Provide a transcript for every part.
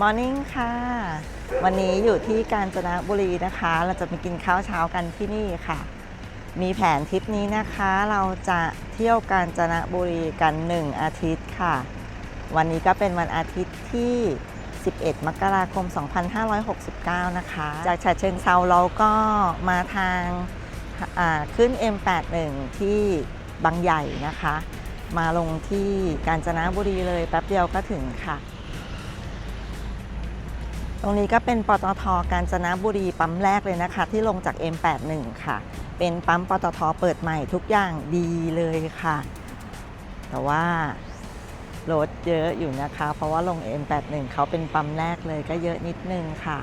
มอร์นิ่งค่ะ วันนี้อยู่ที่กาญจนบุรีนะคะ เราจะไปกินข้าวเช้ากันที่นี่ค่ะ มีแผนทริปนี้นะคะ เราจะเที่ยวกาญจนบุรีกัน 1 อาทิตย์ค่ะ วันนี้ก็เป็นวันอาทิตย์ที่ 11 มกราคม 2569 นะคะ จากฉะเชิงเซาเราก็มาทางอ่าขึ้น M81 ที่บางใหญ่นะคะ มาลงที่กาญจนบุรีเลยแป๊บเดียวก็ถึงค่ะ ตรงนี้ก็เป็นปตทกาญจนบุรีปั๊มแรกเลยนะคะ ที่ลงจาก M81 ค่ะ เป็นปั๊มปตทเปิดใหม่ทุกอย่างดีเลยค่ะ แต่ว่ารถเยอะอยู่นะคะ เพราะว่าลง M81 เขาเป็นปั๊มแรกเลยก็เยอะนิดนึงค่ะ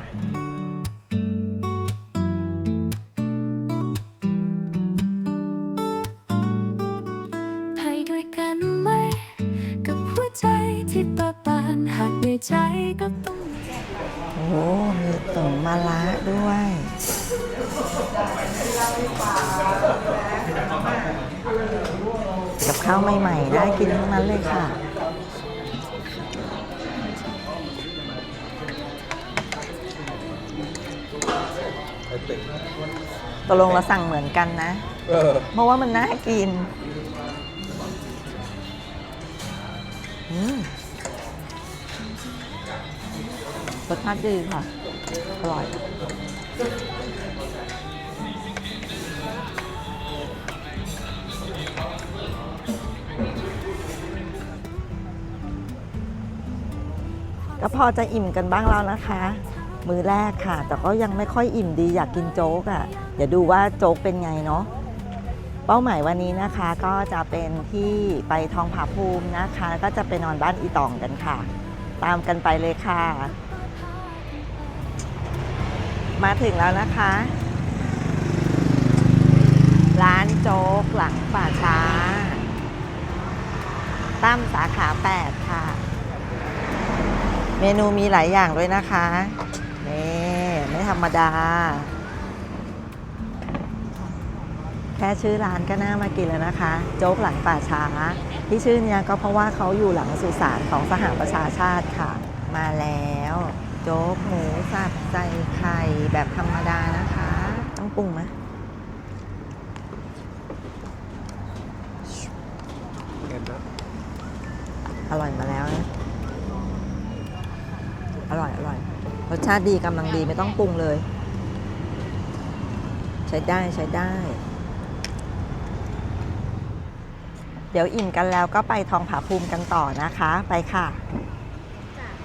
ข้าวใหม่ๆได้กินทั้งนั้นเลยค่ะ ตกลงเราสั่งเหมือนกันนะ เออเพราะว่ามันน่ากินอืมรสชาติดีค่ะ อร่อย ก็พอจะอิ่มกันบ้างแล้วนะคะ มือแรกค่ะ แต่ก็ยังไม่ค่อยอิ่มดีอยากกินโจ๊กอะ่ะเดี๋ยวดูว่าโจ๊กเป็นไงเนาะเป้าหมายวันนี้นะคะก็จะเป็นที่ไปทองผาภูมินะคะ ก็จะไปนอนบ้านอีตองกันค่ะ ตามกันไปเลยค่ะ มาถึงแล้วนะคะ ร้านโจ๊กหลังป่าช้าตั้มสาขา 8 ค่ะ เมนูมีหลายอย่างด้วยนะคะนี่ไม่ธรรมดา แค่ชื่อร้านก็น่ามากินแล้วนะคะ โจ๊กหลังป่าช้า ที่ชื่อเนี้ยก็เพราะว่าเขาอยู่หลังสุสานของสหประชาชาติค่ะ มาแล้ว โจ๊กหมูสับใส่ไข่แบบธรรมดานะคะ ต้องปรุงไหม เค็มนะ อร่อยมาแล้วนะอร่อยอร่อยร สชาติดีกำลังดีไม่ต้องปรุงเลย ใช้ได้ใช้ได้ เดี๋ยวอิ่มกันแล้วก็ไปทองผาภูมิกันต่อนะคะไปค่ะ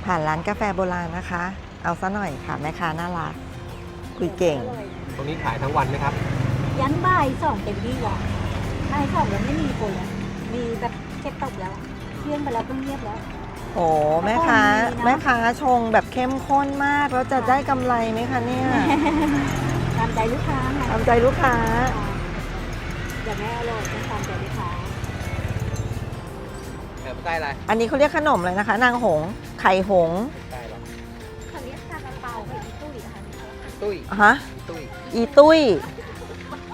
ผ่านร้านกาแฟโบราณนะคะ เอาซะหน่อยค่ะแม่ค้าน่ารักคุยเก่ง ตรงนี้ขายทั้งวันไหมครับ ยันบ่ายสองเต็มที่ก่อนบ่ายสองยังไม่มีคนเลยมีแบบเช็ดตกแล้วอะเที่ยงไปแล้วก็เงียบแล้ว โอ้แม่ค้าดีนะแม่ค้าชงแบบเข้มข้นมากแล้วจะได้กำไรไหมคะเนี่ยตามใจลูกค้าไงตามใจลูกค้า อยากให้อร่อยต้องตามใจลูกค้าแถมใต้อะไรอันนี้เขาเรียกขนมเลยนะคะ นางหงส์ไข่หงส์ใต้หรอเขาเรียกซาลาเปาเป็นตุ้ยนะคะตุ้ยฮะตุ้ยอีตุ้ย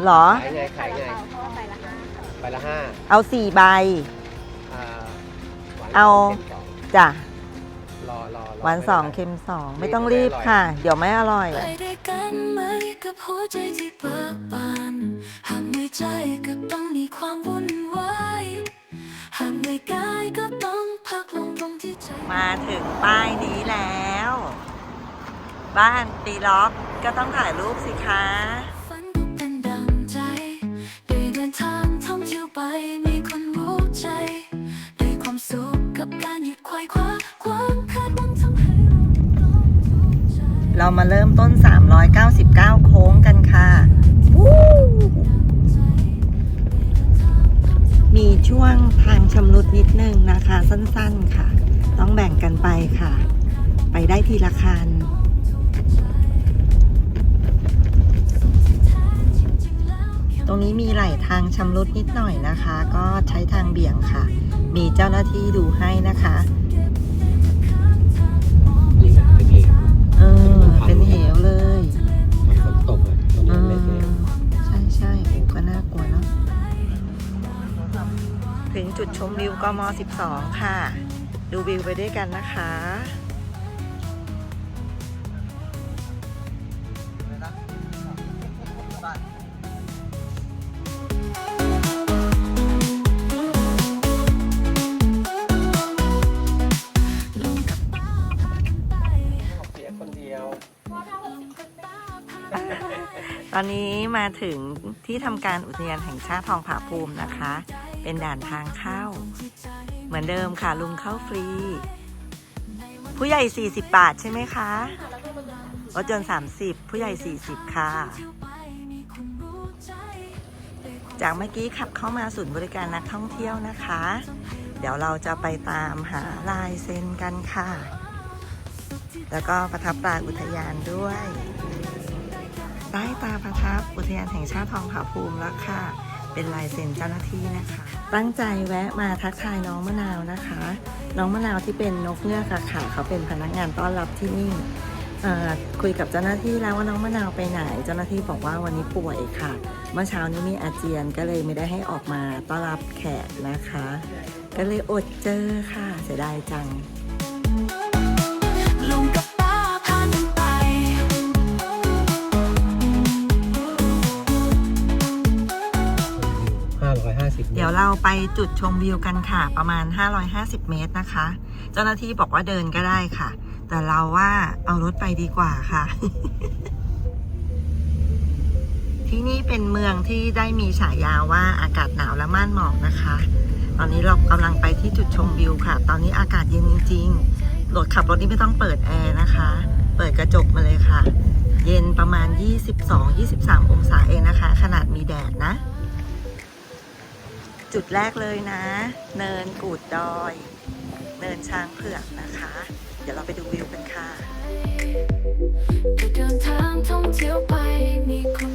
เหรอ ขายไงขายไงซลเปาเพราะว่าไปละห้าไปละห้าเอาสี่ใบอ่าหวานเอาค็มสอง จ้ะรอรอรอวันสองเค็มสองไม่ต้องรีบค่ะ เดี๋ยวไม่อร่อย ไปด้วยกันไหมกับหัวใจที่เปิดบานหากในใจก็ต้องมีความวุ่นวายหากในกายก็ต้องพักลงตรงที่ใจ มาถึงป้ายนี้แล้ว บ้านตีล็อกก็ต้องถ่ายรูปสิคะ ฝันก็เป็นดังใจ ได้เดินทางท่องเที่ยวไป มีคนรู้ใจ ได้ความสุข กับการหยุดควายคว้าความคาดหวังทำให้เราต้องทุกข์ใจเรามาเริ่มต้น 399 โค้งกันค่ะ มีช่วงทางชำรุดนิดนึงนะคะ สั้นๆค่ะ ต้องแบ่งกันไปค่ะ ไปได้ทีละคัน นี้มีไหลทางชำรุดนิดหน่อยนะคะ ก็ใช้ทางเบี่ยงค่ะ มีเจ้าหน้าที่ดูให้นะคะนี่เป็นเองเออเป็นเหวเลยฝนตกอะตรงเอนี้อเละเลยใช่ใช่โอ้ก็น่ากลัวเนาะถึงจุดชมวิวกม 12 ค่ะ ดูวิวไปด้วยกันนะคะ อนนี้มาถึงที่ทำการอุทยานแห่งชาติทองผาภูมินะคะ เป็นด่านทางเข้า เหมือนเดิมค่ะลุงเข้าฟรี ผู้ใหญ่ 40 บาทใช่ไหมคะรถยนต์30 ผู้ใหญ่ 40 ค่ะ จากเมื่อกี้ขับเข้ามาศูนย์บริการนักท่องเที่ยวนะคะ เดี๋ยวเราจะไปตามหาลายเซ็นกันค่ะ แล้วก็ประทับตราอุทยานด้วย ได้ตาประ อุทยานแห่งชาติทองผาภูมิแล้วค่ะ เป็นลายเซ็นเจ้าหน้าที่นะคะ ตั้งใจแวะมาทักทายน้องมะนาวนะคะ น้องมะนาวที่เป็นนกเงือกอะค่ะเขาเป็นพนักงานต้อนรับที่นี่คุยกับเจ้าหน้าที่แล้วว่าน้องมะนาวไปไหน เจ้าหน้าที่บอกว่าวันนี้ป่วยค่ะ เมื่อเช้านี้มีอาเจียนก็เลยไม่ได้ให้ออกมาต้อนรับแขกนะคะ ก็เลยอดเจอค่ะเสียดายจัง ยห้าสิบเดี๋ยวเราไปจุดชมวิวกันค่ะ ประมาณ 550 เมตรนะคะ เจ้าหน้าที่บอกว่าเดินก็ได้ค่ะ แต่เราว่าเอารถไปดีกว่าค่ะ ที่นี่เป็นเมืองที่ได้มีฉายาว่าอากาศหนาวและม่านหมอกนะคะ ตอนนี้เรากำลังไปที่จุดชมวิวค่ะ ตอนนี้อากาศเย็นจริงๆรถขับรถนี่ไม่ต้องเปิดแอร์นะคะ เปิดกระจกมาเลยค่ะ เย็นประมาณ 22-23 องศาเองนะคะ ขนาดมีแดดนะ จุดแรกเลยนะ เนินกูดดอย เนินช้างเผือกนะคะ เดี๋ยวเราไปดูวิวกันค่ะเดินทางท่องเที่ยวไปมีคน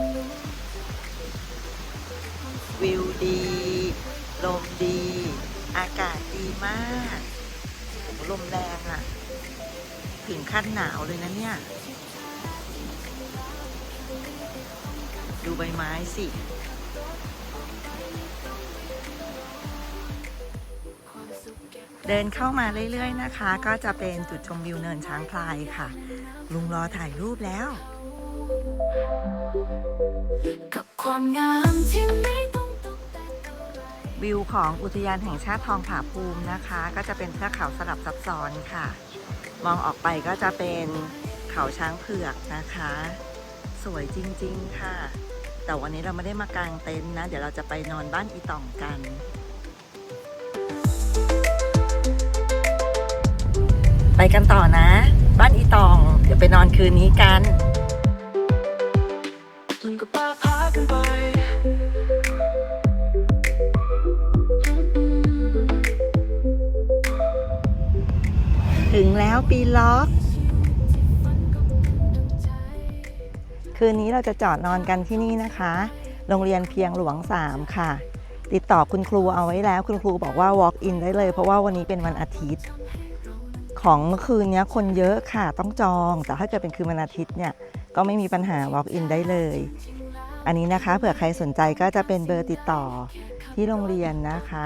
วิวดี ลมดี อากาศดีมากลมแรงอะถึงขั้นหนาวเลยนะเนี่ย ดูใบไม้สิ เก็บเดินเข้ามาเรื่อยๆนะคะ ก็จะเป็นจุดชมวิวเนินช้างพลายค่ะ ลุงรอถ่ายรูปแล้ว กับความงามที่ไม่ต้องตกแต่งวิวของอุทยานแห่งชาติทองผาภูมินะคะ ก็จะเป็นเทือกเขาสลับซับซ้อนค่ะ มองออกไปก็จะเป็นเขาช้างเผือกนะคะ สวยจริงๆค่ะ แต่วันนี้เราไม่ได้มากางเต็นท์นะ เดี๋ยวเราจะไปนอนบ้านอีต่องกัน ไปกันต่อนะ บ้านอีตอง เดี๋ยวไปนอนคืนนี้กันลุงกับป้าพากันไปถึงแล้วปีล็อก คืนนี้เราจะจอดนอนกันที่นี่นะคะ โรงเรียนเพียงหลวง 3 ค่ะ ติดต่อคุณครูเอาไว้แล้ว คุณครูบอกว่า walk in ได้เลย เพราะว่าวันนี้เป็นวันอาทิตย์ ของเมื่อคืนนี้คนเยอะค่ะต้องจอง แต่ถ้าเกิดเป็นคืนวันอาทิตย์เนี่ยก็ไม่มีปัญหา walk in ได้เลย อันนี้นะคะเผื่อใครสนใจก็จะเป็นเบอร์ติดต่อที่โรงเรียนนะคะ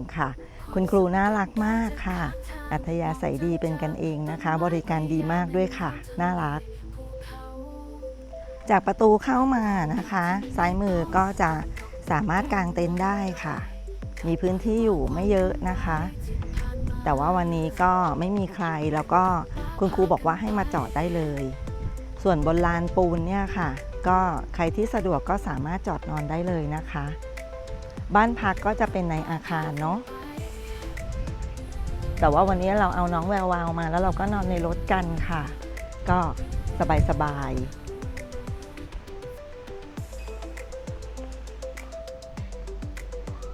0930513921 ค่ะ คุณครูน่ารักมากค่ะ อัธยาศัยดีเป็นกันเองนะคะ บริการดีมากด้วยค่ะ น่ารัก จากประตูเข้ามานะคะ ซ้ายมือก็จะสามารถกางเต็นท์ได้ค่ะ มีพื้นที่อยู่ไม่เยอะนะคะ แต่ว่าวันนี้ก็ไม่มีใครแล้วก็คุณครูบอกว่าให้มาจอดได้เลย ส่วนบนลานปูนเนี่ยค่ะ ก็ใครที่สะดวกก็สามารถจอดนอนได้เลยนะคะ บ้านพักก็จะเป็นในอาคารเนาะแต่ว่าวันนี้เราเอาน้องแวววาวมาแล้วเราก็นอนในรถกันค่ะ ก็สบายสบายๆ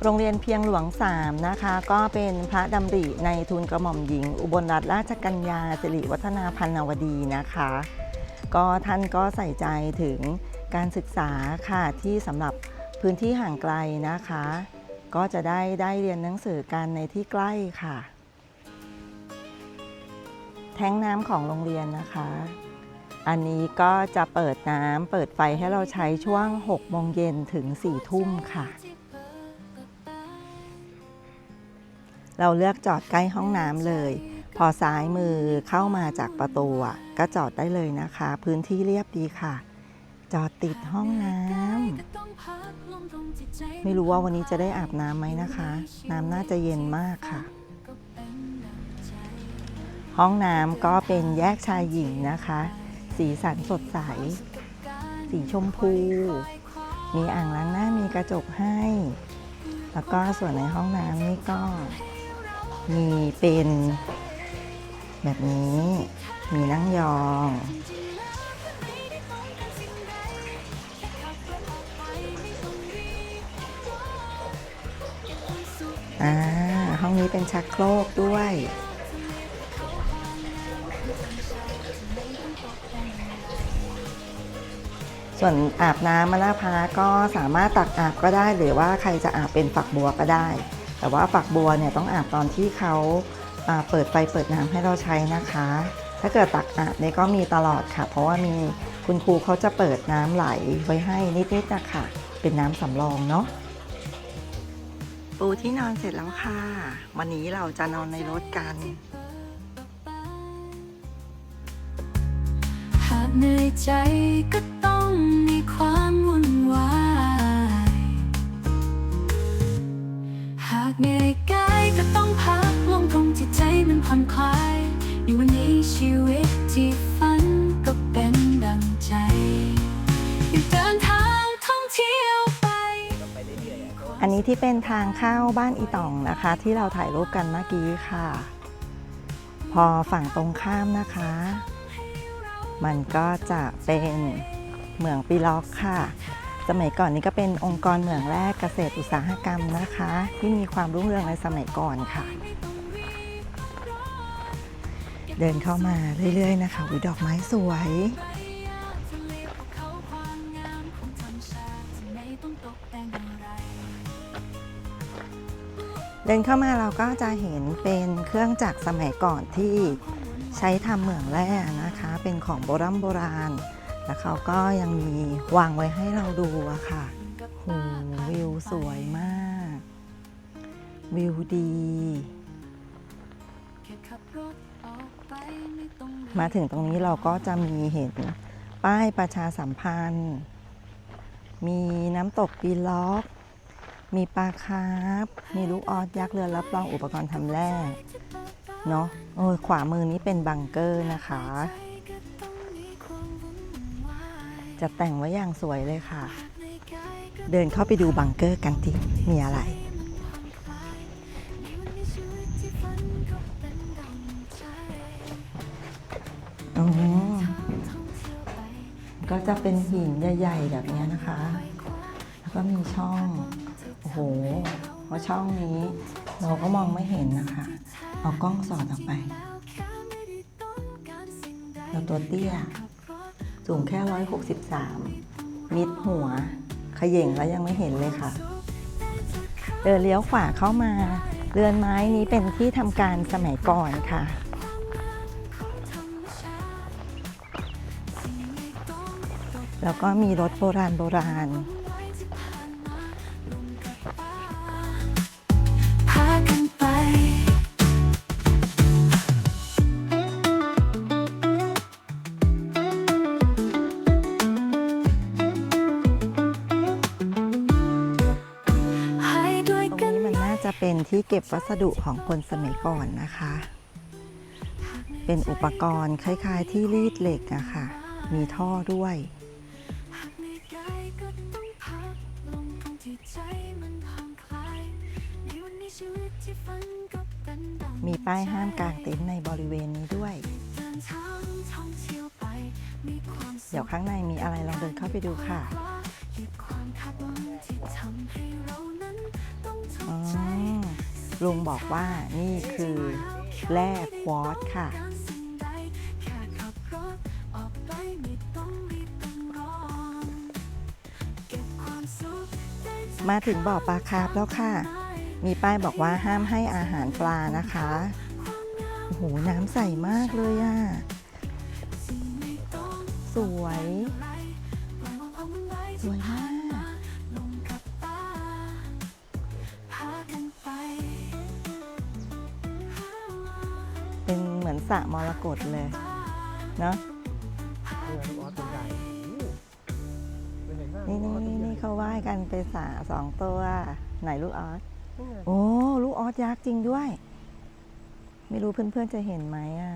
โรงเรียนเพียงหลวง 3 นะคะ ก็เป็นพระดำริในทุนกระหม่อมหญิง อุบลรัตนราชกัญญาสิริวัฒนาพันนวดีนะคะ ก็ท่านก็ใส่ใจถึงการศึกษาค่ะที่สำหรับพื้นที่ห่างไกลนะคะ ก็จะได้ได้เรียนหนังสือกันในที่ใกล้ค่ะ แท้งน้ำของโรงเรียนนะคะ อันนี้ก็จะเปิดน้ำเปิดไฟให้เราใช้ช่วง 6 โมงเย็นถึง 4 ทุ่มค่ะ เราเลือกจอดใกล้ห้องน้ำเลย พอซ้ายมือเข้ามาจากประตูอะก็จอดได้เลยนะคะ พื้นที่เรียบดีค่ะ จอดติดห้องน้ำไม่รู้ว่าวันนี้จะได้อาบน้ำไหมนะคะ น้ำน่าจะเย็นมากค่ะ ห้องน้ำก็เป็นแยกชายหญิงนะคะ สีสันสดใส สีชมพู มีอ่างล้างหน้ามีกระจกให้ แล้วก็ส่วนในห้องน้ำนี่ก็ มีเป็นแบบนี้ มีนั่งยอง อ่า ห้องนี้เป็นชักโครกด้วย ส่วนอาบน้ำมาลาพาก็สามารถตักอาบก็ได้ หรือว่าใครจะอาบเป็นฝักบัวก็ได้ แต่ว่าฝักบัวเนี่ยต้องอาบตอนที่เขาอ่าเปิดไฟเปิดน้ำให้เราใช้นะคะ ถ้าเกิดตักอาบเนี่ยก็มีตลอดค่ะ เพราะว่ามีคุณครูเขาจะเปิดน้ำไหลไว้ให้นิดๆนะคะเป็นน้ำสำรองเนาะปูที่นอนเสร็จแล้วค่ะ วันนี้เราจะนอนในรถกันหากเหนื่อยใจก็ต้องมีความ เหนื่อยกายก็ต้องพักลงตรงที่ใจมันผ่อนคลายในวันนี้ชีวิตที่ฝันก็เป็นดังใจอยากเดินทางท่องเที่ยวไป อันนี้ที่เป็นทางเข้าบ้านอีต่องนะคะ ที่เราถ่ายรูปกันเมื่อกี้ค่ะ พอฝั่งตรงข้ามนะคะ มันก็จะเป็นเหมืองปีล็อกค่ะ สมัยก่อนนี้ก็เป็นองค์กรเหมืองแรกเกษตรอุตสาหกรรมนะคะ ที่มีความรุ่งเรืองในสมัยก่อนค่ะ เดินเข้ามาเรื่อยๆนะคะวิดอกไม้สวยเดินเข้ามาเราก็จะเห็นเป็นเครื่องจักรสมัยก่อนที่ใช้ทำเหมืองแร่นะคะ เป็นของโบราณโบราณ แล้วเขาก็ยังมีวางไว้ให้เราดูอะค่ะโหวิวสวยมาก วิวดี มาถึงตรงนี้เราก็จะมีเห็นป้ายประชาสัมพันธ์ มีน้ำตกปีล็อก มีปลาคาร์ฟมีลูกออสยักษ์เรือรับรองอุปกรณ์ทำแร่เนาะโอ้ยขวามือนี้เป็นบังเกอร์นะคะ จะแต่งไว้อย่างสวยเลยค่ะ เดินเข้าไปดูบังเกอร์กันทีมีอะไรอ๋อก็จะเป็นหินใหญ่ ๆ แบบนี้นะคะ แล้วก็มีช่อง โอ้โหเพราะช่องนี้เราก็มองไม่เห็นนะคะ เอากล้องสอดออกไป เราตัวเตี้ย สูงแค่ 163 มิดหัว ขย่งแล้วยังไม่เห็นเลยค่ะ เดินเลี้ยวขวาเข้ามา เรือนไม้นี้เป็นที่ทำการสมัยก่อนค่ะแล้วก็มีรถโบราณโบราณ ที่เก็บวัสดุของคนสมัยก่อนนะคะ เป็นอุปกรณ์คล้าย ๆ ที่รีดเหล็กอะค่ะ มีท่อด้วย มีป้ายห้ามกางเต็นท์ในบริเวณนี้ด้วย เดี๋ยวข้างในมีอะไรลองเดินเข้าไปดูค่ะ ลุงบอกว่านี่คือแร่ควอตซ์ค่ะการสิ่งใดแค่ขับรถออกไปไม่ต้องรีบต้องร้อนเก็บควาถึงบ่อปลาคาร์ฟแล้วค่ะ มีป้ายบอกว่าห้ามให้อาหารปลานะคะโอ้โหน้ำใสมากเลยอะสิ่งไม่ต้องสวย เป็นเหมือนสระมรกตเลยเนาะเนี่ยลูกออสตัวใหญ่ไม่เห็นว่านี่ลูนี่กออสตัวนี่ใหญ่นี่เขาว่ายกันไปสระสองตัว ไหนลูกออสนี่ไงโอ้ลูกออสยักษ์จริงด้วย ไม่รู้เพื่อนๆจะเห็นไหมอะ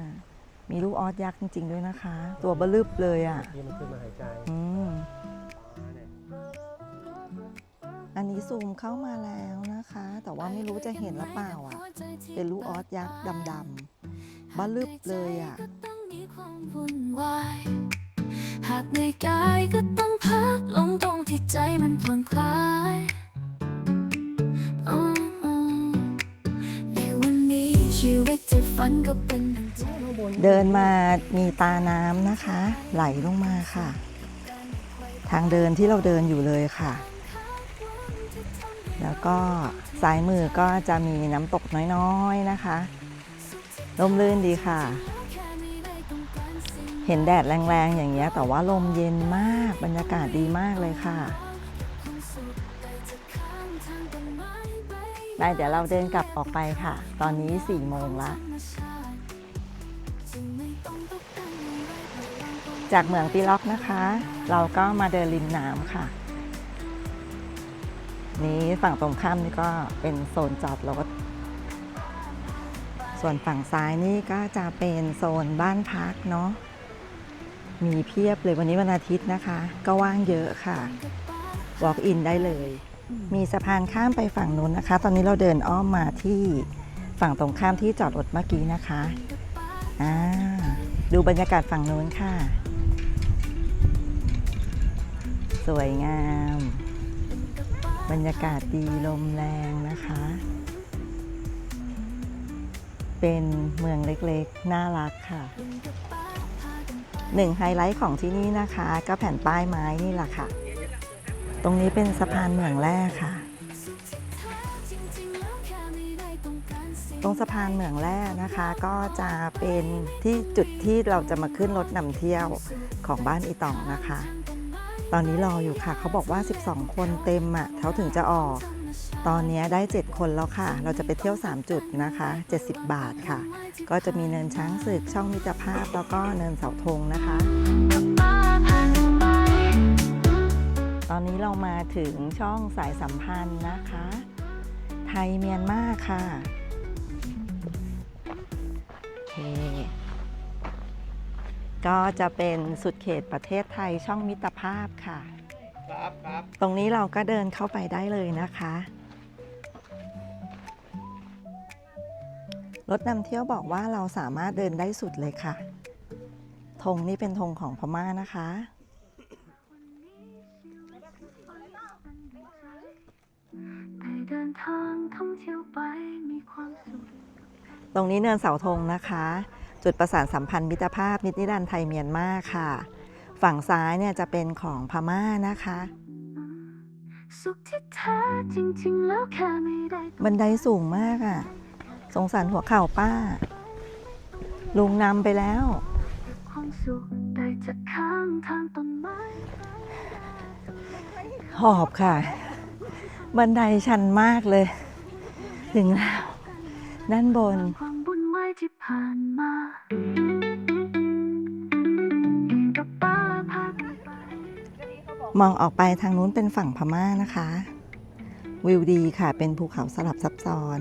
มีลูกออสยักษ์จริง ๆ ด้วยนะคะ ตัวบลึบเลยอะนี่มันขึ้นมาหายใจอืมอ๋อเนี่ยอันนี้ซูมเข้ามาแล้วนะคะ แต่ว่าไม่รู้จะเห็นหรือเปล่าอะ เป็นลูกออสยักษ์ดำๆ บ้าลึบเลยอะก็ต้องมีความวุ่นวายหากในกายก็ต้องพักลงตรงที่ใจมันผ่อนคลายในวันนี้ชีวิตที่ฝันก็เป็นเดินมามีตาน้ำนะคะ ไหลลงมาค่ะ ทางเดินที่เราเดินอยู่เลยค่ะ แล้วก็ซ้ายมือก็จะมีน้ำตกน้อยๆนะคะ ลมลื่นดีค่ะ เห็นแดดแรงๆอย่างเงี้ย แต่ว่าลมเย็นมาก บรรยากาศดีมากเลยค่ะไปเดี๋ยวเราเดินกลับออกไปค่ะ ตอนนี้4โมงละจากเหมืองปีล็อกนะคะ เราก็มาเดินริมน้ำค่ะ นี้ฝั่งตรงข้ามนี่ก็เป็นโซนจอดรถ ส่วนฝั่งซ้ายนี่ก็จะเป็นโซนบ้านพักเนาะ มีเพียบเลยวันนี้วันอาทิตย์นะคะ ก็ว่างเยอะค่ะ walk in ได้เลย มีสะพานข้ามไปฝั่งนู้นนะคะ ตอนนี้เราเดินอ้อมมาที่ฝั่งตรงข้ามที่จอดรถเมื่อกี้นะคะอ่าดูบรรยากาศฝั่งนู้นค่ะ สวยงาม บรรยากาศดีลมแรงนะคะ เป็นเมืองเล็กๆ น่ารักค่ะหนึ่งไฮไลท์ของที่นี่นะคะ ก็แผ่นป้ายไม้นี่แหละค่ะ ตรงนี้เป็นสะพานเมืองแร่ค่ะ ตรงสะพานเมืองแร่นะคะ ก็จะเป็นที่จุดที่เราจะมาขึ้นรถนำเที่ยวของบ้านอีตองนะคะ ตอนนี้รออยู่ค่ะ เขาบอกว่า 12 คนเต็มอะเขาถึงจะออก ตอนนี้ได้ 7 คนแล้วค่ะ เราจะไปเที่ยว 3 จุดนะคะ 70 บาทค่ะ ก็จะมีเนินช้างศึก ช่องมิตรภาพ แล้วก็เนินเสาธงนะคะ ตอนนี้เรามาถึงช่องสายสัมพันธ์นะคะ ไทยเมียนมาค่ะโอเคก็จะเป็นสุดเขตประเทศไทยช่องมิตรภาพค่ะ ครับครับ ตรงนี้เราก็เดินเข้าไปได้เลยนะคะ รถนำเที่ยวบอกว่าเราสามารถเดินได้สุดเลยค่ะ ธงนี่เป็นธงของพม่านะคะไปเดินทางท่องเที่ยวไปมีความสุข ตรงนี้เนินเสาธงนะคะ จุดประสานสัมพันธ์มิตรภาพนิตนิรันดร์ไทยเมียนมาค่ะ ฝั่งซ้ายเนี่ยจะเป็นของพม่านะคะ สุขที่แท้จริงๆแล้วแค่ไม่ได้ บันไดสูงมากอะ่ะ สงสารหัวเข่าป้า ลุงนำไปแล้ว ความสุขได้จากข้างทางต้นไม้หอบค่ะ บันไดชันมากเลย ถึงแล้วด้านบน ความบุญไว้ที่ผ่านมากับป้าพากันไปมองออกไปทางนู้นเป็นฝั่งพม่านะคะ วิวดีค่ะเป็นภูเขาสลับซับซ้อน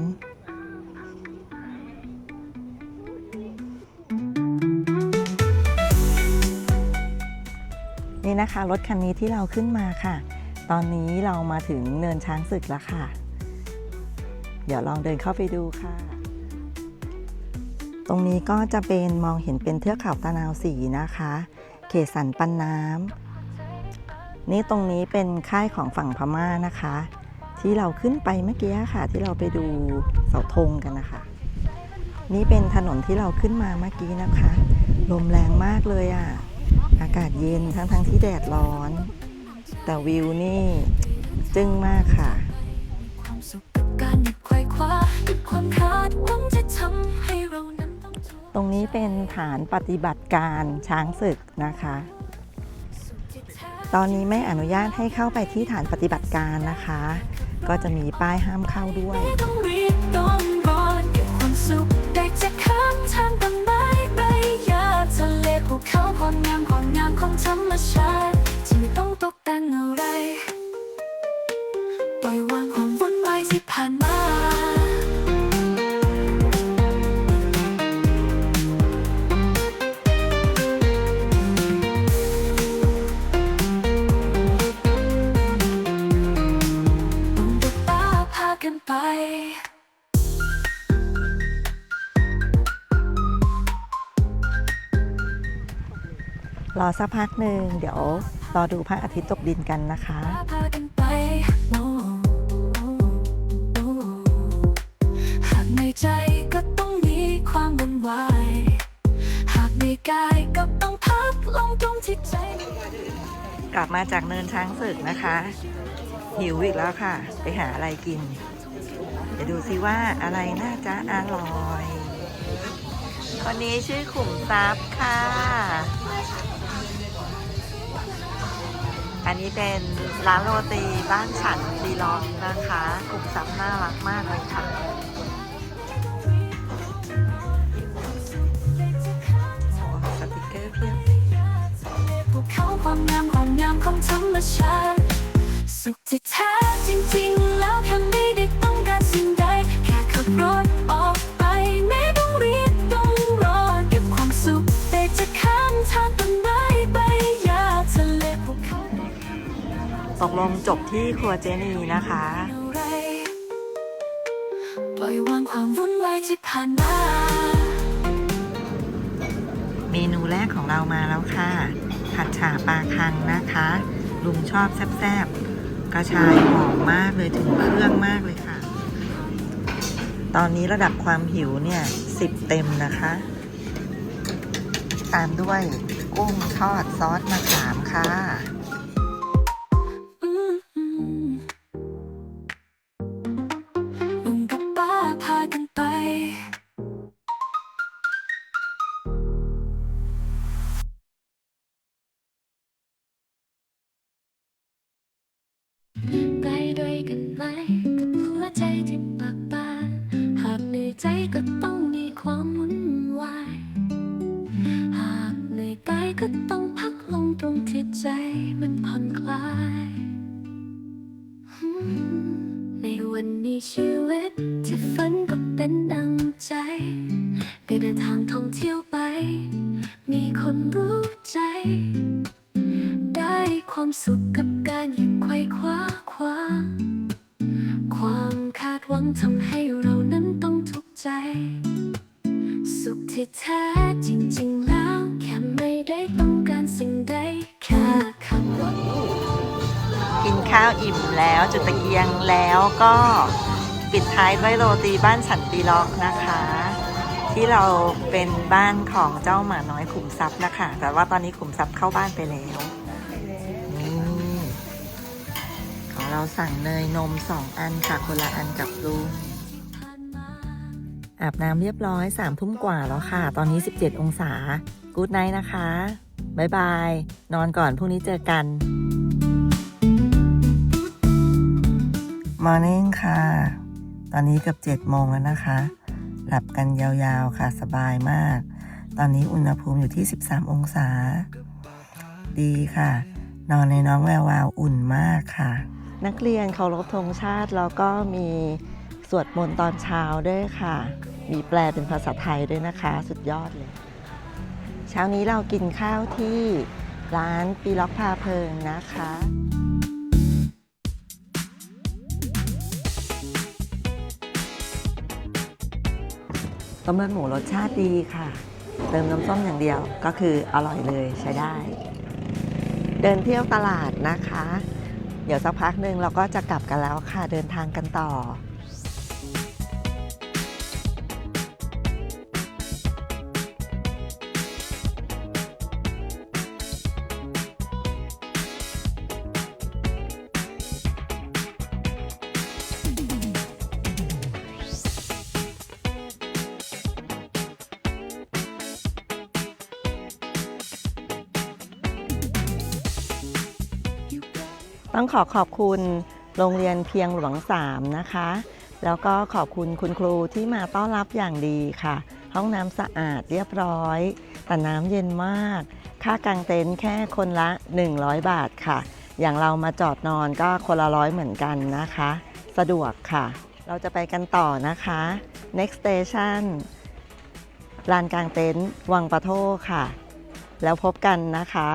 นะคะรถคันนี้ที่เราขึ้นมาค่ะ ตอนนี้เรามาถึงเนินช้างศึกแล้วค่ะ เดี๋ยวลองเดินเข้าไปดูค่ะ ตรงนี้ก็จะเป็นมองเห็นเป็นเทือกเขาตะนาวสีนะคะ เขตสันปันน้ำนี่ตรงนี้เป็นค่ายของฝั่งพม่านะคะ ที่เราขึ้นไปเมื่อกี้ค่ะ ที่เราไปดูเสาธงกันนะคะ นี่เป็นถนนที่เราขึ้นมาเมื่อกี้นะคะ ลมแรงมากเลยอะ่ะ อากาศเย็นทั้งทั้งที่แดดร้อน แต่วิวนี่จึ้งมากค่ะตรงนี้เป็นฐานปฏิบัติการช้างศึกนะคะ ตอนนี้ไม่อนุญาตให้เข้าไปที่ฐานปฏิบัติการนะคะ ก็จะมีป้ายห้ามเข้าด้วย ธรรมชาติ สักพักหนึ่งเดี๋ยวรอดูพระอาทิตย์ตกดินกันนะคะพากันไปโอ้โอ้หากในใจก็ต้องมีความวุ่นวายหากในกายก็ต้องพักลงตรงที่ใจ กลับมาจากเนินช้างศึกนะคะ หิวอีกแล้วค่ะ ไปหาอะไรกิน เดี๋ยวดูซิว่าอะไรน่าจะอร่อยคนนี้ชื่อขุมทรัพย์ค่ะ อันนี้เป็นร้านโรตีบ้านฉันดีล็อกนะคะกลุ่มซับน่ารักมากเลยค่ะสติกเกอร์เพียบภูเขาความงามความงามของธรรมชาติสุขที่แท้จริง จบที่ครัวเจนีนะคะอะไรปล่อยวางความวุ่นวายที่ผ่านมาเมนูแรกของเรามาแล้วค่ะ ผัดฉ่าปลาคังนะคะ ลุงชอบแซ่บๆ กระชายหอมมากเลยถึงเครื่องมากเลยค่ะ ตอนนี้ระดับความหิวเนี่ยสิบเต็มนะคะ ตามด้วยกุ้งทอดซอสมะขามค่ะ อิ่มแล้วจุดตะเกียงแล้วก็ปิดท้ายด้วยโรตีบ้านฉันปีล็อกนะคะ ที่เราเป็นบ้านของเจ้าหมาน้อยขุมทรัพย์นะคะ แต่ว่าตอนนี้ขุมทรัพย์เข้าบ้านไปแล้วนี่ของเราสั่งเนยนมสองอันค่ะคนละอันกับลุงผ่านมาอาบน้ำเรียบร้อยสามทุ่มกว่าแล้วค่ะ ตอนนี้ 17 องศา กู๊ดไนท์นะคะ บ๊ายบาย นอนก่อนพรุ่งนี้เจอกัน มอร์นิ่งค่ะ ตอนนี้เกือบ7โมงแล้วนะคะ หลับกันยาวๆค่ะสบายมาก ตอนนี้อุณหภูมิอยู่ที่ 13 องศา ดีค่ะ นอนในน้องแวววาวอุ่นมากค่ะ นักเรียนเคารพธงชาติแล้วก็มีสวดมนต์ตอนเช้าด้วยค่ะ มีแปลเป็นภาษาไทยด้วยนะคะ สุดยอดเลย เช้านี้เรากินข้าวที่ร้านปีล็อกพาเพลิงนะคะ ต้มเลือดหมูรสชาติดีค่ะ เติมน้ำส้มอย่างเดียวก็คืออร่อยเลยใช้ได้ เดินเที่ยวตลาดนะคะ เดี๋ยวสักพักหนึ่งเราก็จะกลับกันแล้วค่ะเดินทางกันต่อ ต้องขอขอบคุณโรงเรียนเพียงหลวง 3 นะคะ แล้วก็ขอบคุณคุณครูที่มาต้อนรับอย่างดีค่ะ ห้องน้ำสะอาดเรียบร้อย แต่น้ำเย็นมาก ค่ากางเต็นท์แค่คนละ 100 บาทค่ะ อย่างเรามาจอดนอนก็คนละร้อยเหมือนกันนะคะ สะดวกค่ะ เราจะไปกันต่อนะคะ next station ลานกลางเต็นท์วังปะโทค่ะ แล้วพบกันนะคะ